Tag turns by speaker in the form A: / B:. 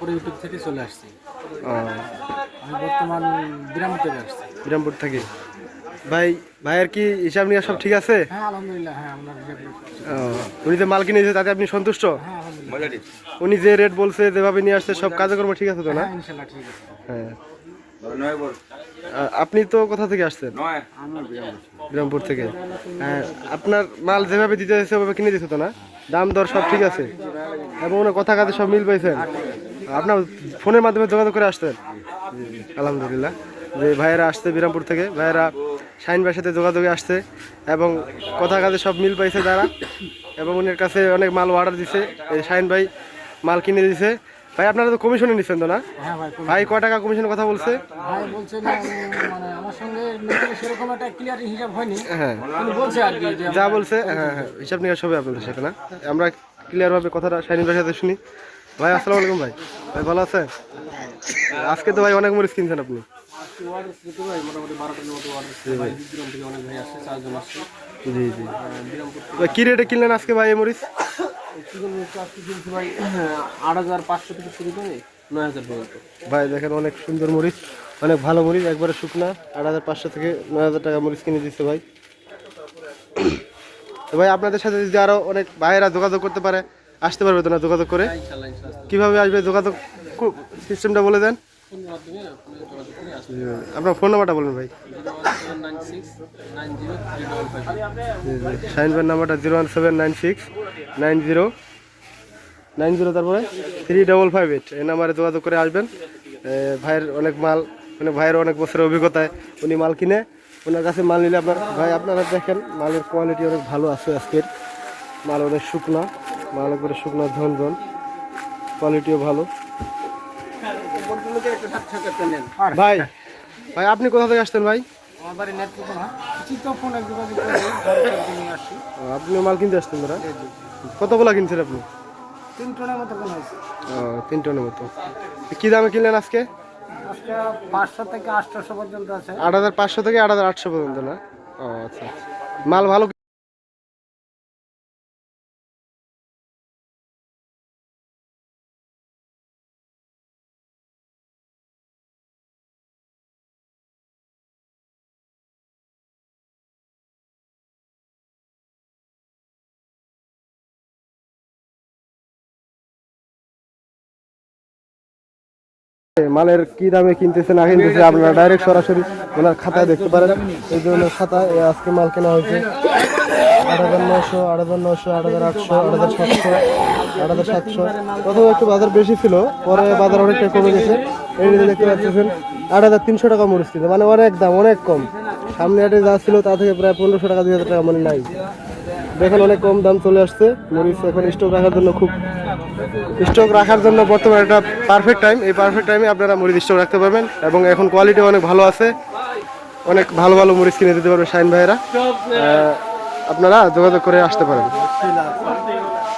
A: করে ইউটিউব থেকে চলে আসছি।
B: ও,
A: আমি বর্তমান বিরাম থেকে আসছি।
B: বিরামপুর থেকে। ভাই ভাইয়ের কি হিসাব নিয়ে সব ঠিক আছে?
A: হ্যাঁ আলহামদুলিল্লাহ হ্যাঁ আমরা
B: উনি যে মাল কিনেছে তাতে আপনি সন্তুষ্ট?
A: হ্যাঁ
B: উনি যে রেট বলছে যেভাবে নিয়ে আসছে সব কাজকর্ম ঠিক আছে তো না?
A: হ্যাঁ ইনশাল্লাহ ঠিক আছে।
B: হ্যাঁ। আপনি তো কোথা থেকে আসছেন? বিরামপুর থেকে। হ্যাঁ আপনার মাল যেভাবে দিতে হয়েছে ওভাবে কিনে দিতে তো না? দাম দর সব ঠিক আছে? এবং ওনার কথা কাজে সব মিল পাইছেন। আপনার ফোনের মাধ্যমে যোগাযোগ করে আসতেন? আলহামদুলিল্লাহ। যে ভাইয়েরা আসছে বিরামপুর থেকে ভাইয়েরা শাহিন ভাইয়ের সাথে যোগাযোগে আসছে এবং কথা কাজে সব মিল পাইছে তারা এবং উনার কাছে অনেক মাল অর্ডার দিছে। এই শাহিন ভাই মাল কিনে দিছে। ভাই আপনারা তো কমিশনে নিচ্ছেন তো না?
A: হ্যাঁ ভাই
B: কয় টাকা কমিশনের কথা বলছে?
A: ভাই বলছে না মানে আমার সঙ্গে সেরকম একটা ক্লিয়ার হিসাব হয়নি।
B: হ্যাঁ।
A: বলছে আর কি যা
B: বলছে হ্যাঁ হ্যাঁ হিসাব নিকাশ হবে আপনাদের সাথে না? আমরা ক্লিয়ার ভাবে কথাটা শাহিন ভাইয়ের সাথে শুনি। ভাই, আসসালামু আলাইকুম ভাই। ভাই, ভালো আছেন? আজকে তো ভাই অনেক মরিচ কিনছেন আপনি। জি কি রেটে কিনলেন আজকে ভাই এই মরিচ
A: ভাই আট হাজার পাঁচশো থেকে শুরু
B: ভাই দেখেন অনেক সুন্দর মরিচ অনেক ভালো মরিচ একবারে শুকনা, আট হাজার পাঁচশো থেকে নয় হাজার টাকা মরিচ কিনে দিচ্ছে ভাই। তো ভাই, আপনাদের সাথে যদি আরও অনেক ভাইয়েরা যোগাযোগ করতে পারে আসতে পারবে তো না যোগাযোগ করে? কীভাবে আসবে যোগাযোগ? সিস্টেমটা বলে দেন। আপনার ফোন নাম্বারটা বলুন ভাই। সাইন ভাইয়ের নাম্বারটা zero one seven nine six nine zero nine zero, তারপরে থ্রি ডবল ফাইভ এইট। এই নাম্বারে যোগাযোগ করে আসবেন। ভাইয়ের অনেক মাল মানে ভাইয়ের অনেক বছরের অভিজ্ঞতায় উনি মাল কিনে ওনার কাছে মাল নিলে আপনার ভাই, আপনারা দেখেন, মালের কোয়ালিটি অনেক ভালো আছে আজকের। মাল অনেক শুকনা। মাল একবারে শুকনা ঝন ঝন কোয়ালিটিও ভালো। ভাই ভাই আপনি কোথা থেকে আসতেন ভাই?
A: করে
B: আপনি মাল কিনতে আসতেন দাদা কতগুলা কিনছেন আপনি?
A: তিন টনের মতো
B: তিন টনের মতো। কি দামে কিনলেন আজকে?
A: পাঁচশো থেকে আটশোশো পর্যন্ত আছে।
B: আট হাজার পাঁচশো থেকে আট হাজার আটশো পর্যন্ত না? ও আচ্ছা আচ্ছা। মাল ভালো মালের কি দামে কিনতেছে না কিনতেছে আপনারা ডাইরেক্ট সরাসরি ওনার খাতায় দেখতে পারেন। এই যে ওনার খাতায় আজকে মাল কেনা হয়েছে। আট হাজার নশো আট হাজার নশো আট হাজার আটশো আট হাজার সাতশো আট হাজার সাতশো। প্রথমে একটু বাজার বেশি ছিল পরে বাজার অনেকটা কমে গেছে। এই দেখতে পাচ্ছেন আট হাজার তিনশো টাকা মরিচ মানে অনেক দাম অনেক কম। সামনে হাটে যা ছিল তা থেকে প্রায় পনেরোশো টাকা দুই হাজার টাকা মানে নাই। দেখেন অনেক কম দাম চলে আসছে। মরিচ এখন স্টক রাখার জন্য খুব স্টক রাখার জন্য বর্তমানে একটা পারফেক্ট টাইম এই পারফেক্ট টাইমে আপনারা মরিচ স্টক রাখতে পারবেন এবং এখন কোয়ালিটি অনেক ভালো আছে। অনেক ভালো ভালো মরিচ কিনে দিতে পারবে শাইন ভাইয়েরা। আপনারা যোগাযোগ করে আসতে পারেন।